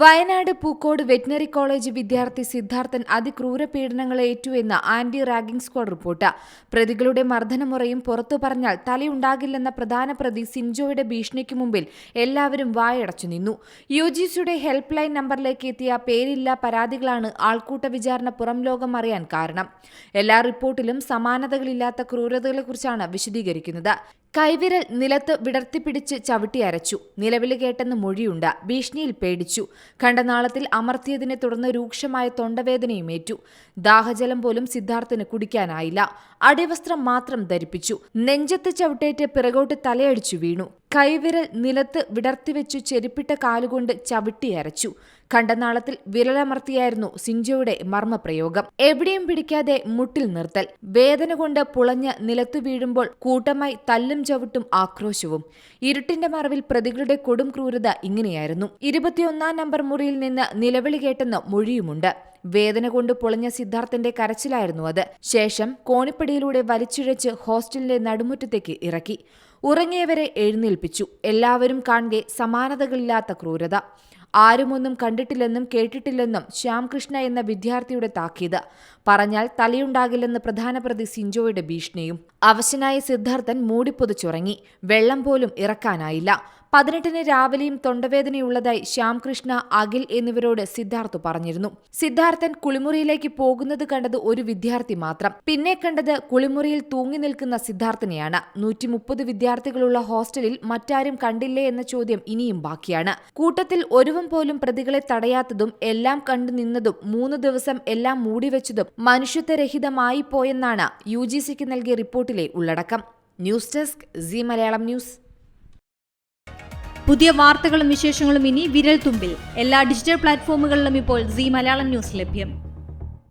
Wayanad Pookode veterinary college വിദ്യാർത്ഥി സിദ്ധാർത്ഥൻ അതിക്രൂര പീഡനങ്ങൾ ഏറ്റുവെന്ന ആന്റി റാഗിംഗ് സ്ക്വാഡ് റിപ്പോർട്ട്. പ്രതികളുടെ മർദ്ദനമുറയും പുറത്തു പറഞ്ഞാൽ തലയുണ്ടാകില്ലെന്ന പ്രധാന പ്രതി സിൻജോയുടെ ഭീഷണിക്ക് മുമ്പിൽ എല്ലാവരും വായടച്ചു നിന്നു. യു ജി സിയുടെ ഹെൽപ്പ് ലൈൻ നമ്പറിലേക്ക് എത്തിയ പേരില്ല പരാതികളാണ് ആൾക്കൂട്ട വിചാരണ പുറം ലോകം അറിയാൻ കാരണം. എല്ലാ റിപ്പോർട്ടിലും സമാനതകളില്ലാത്ത ക്രൂരതകളെക്കുറിച്ചാണ് വിശദീകരിക്കുന്നത്. കൈവിരൽ നിലത്ത് വിടർത്തിപ്പിടിച്ച് ചവിട്ടി അരച്ചു. നിലവിളി കേട്ടെന്ന് മൊഴിയുണ്ട്. ഭീഷണിയിൽ പേടിച്ചു. കണ്ടനാളത്തിൽ അമർത്തിയതിനെ തുടർന്ന് രൂക്ഷമായ തൊണ്ടവേദനയും ഏറ്റു. ദാഹജലം പോലും സിദ്ധാർത്ഥന് കുടിക്കാനായില്ല. അടിവസ്ത്രം മാത്രം ധരിപ്പിച്ചു. നെഞ്ചത്ത് ചവിട്ടേറ്റ് പിറകോട്ട് തലയടിച്ചു വീണു. കൈവിരൽ നിലത്ത് വിടർത്തിവെച്ചു ചെരുപ്പിട്ട കാലുകൊണ്ട് ചവിട്ടിയരച്ചു. കണ്ടനാളത്തിൽ വിരലമർത്തിയായിരുന്നു സിഞ്ചോയുടെ മർമ്മപ്രയോഗം. എവിടെയും പിടിക്കാതെ മുട്ടിൽ നിർത്തൽ. വേദന കൊണ്ട് പുളഞ്ഞ് നിലത്തു വീഴുമ്പോൾ കൂട്ടമായി തല്ലും ചവിട്ടും ആക്രോശവും. ഇരുട്ടിന്റെ മറവിൽ പ്രതികളുടെ കൊടും ക്രൂരത ഇങ്ങനെയായിരുന്നു. ഇരുപത്തിയൊന്നാം നമ്പർ മുറിയിൽ നിന്ന് നിലവിളി കേട്ടെന്ന് മൊഴിയുമുണ്ട്. വേദന കൊണ്ട് പൊളിഞ്ഞ സിദ്ധാർത്ഥന്റെ കരച്ചിലായിരുന്നു അത്. ശേഷം കോണിപ്പടിയിലൂടെ വലിച്ചിഴച്ച് ഹോസ്റ്റലിന്റെ നടുമുറ്റത്തേക്ക് ഇറക്കി. ഉറങ്ങിയവരെ എഴുന്നേൽപ്പിച്ചു. എല്ലാവരും കാണെ സമാനതകളില്ലാത്ത ക്രൂരത. ആരുമൊന്നും കണ്ടിട്ടില്ലെന്നും കേട്ടിട്ടില്ലെന്നും ശ്യാംകൃഷ്ണ എന്ന വിദ്യാർത്ഥിയുടെ താക്കീത്. പറഞ്ഞാൽ തലയുണ്ടാകില്ലെന്ന് പ്രധാന പ്രതി സിഞ്ചോയുടെ ഭീഷണിയും. അവശനായ സിദ്ധാർത്ഥൻ മൂടിപ്പൊതിച്ചുറങ്ങി. വെള്ളം പോലും ഇറക്കാനായില്ല. പതിനെട്ടിന് രാവിലെയും തൊണ്ടവേദനയുള്ളതായി ശ്യാംകൃഷ്ണ അഖിൽ എന്നിവരോട് സിദ്ധാർത്ഥ് പറഞ്ഞിരുന്നു. സിദ്ധാർത്ഥൻ കുളിമുറിയിലേക്ക് പോകുന്നത് കണ്ടത് ഒരു വിദ്യാർത്ഥി മാത്രം. പിന്നെ കണ്ടത് കുളിമുറിയിൽ തൂങ്ങി നിൽക്കുന്ന സിദ്ധാർത്ഥനെയാണ്. നൂറ്റി മുപ്പത് വിദ്യാർത്ഥികളുള്ള ഹോസ്റ്റലിൽ മറ്റാരും കണ്ടില്ലേ എന്ന ചോദ്യം ഇനിയും ബാക്കിയാണ്. കൂട്ടത്തിൽ ഒരുവൻ പോലും പ്രതികളെ തടയാത്തതും എല്ലാം കണ്ടു നിന്നതും മൂന്ന് ദിവസം എല്ലാം മൂടിവെച്ചതും മനുഷ്യത്വരഹിതമായി പോയെന്നാണ് യു ജി സിക്ക് നൽകിയ റിപ്പോർട്ടിലെ ഉള്ളടക്കം. News desk C Malayalam news. പുതിയ വാർത്തകളും വിശേഷങ്ങളും ഇനി വിരൽ തുമ്പിൽ എല്ലാ ഡിജിറ്റൽ പ്ലാറ്റ്ഫോമുകളിലും ഇപ്പോൾ സി മലയാളം ന്യൂസ് ലഭ്യം.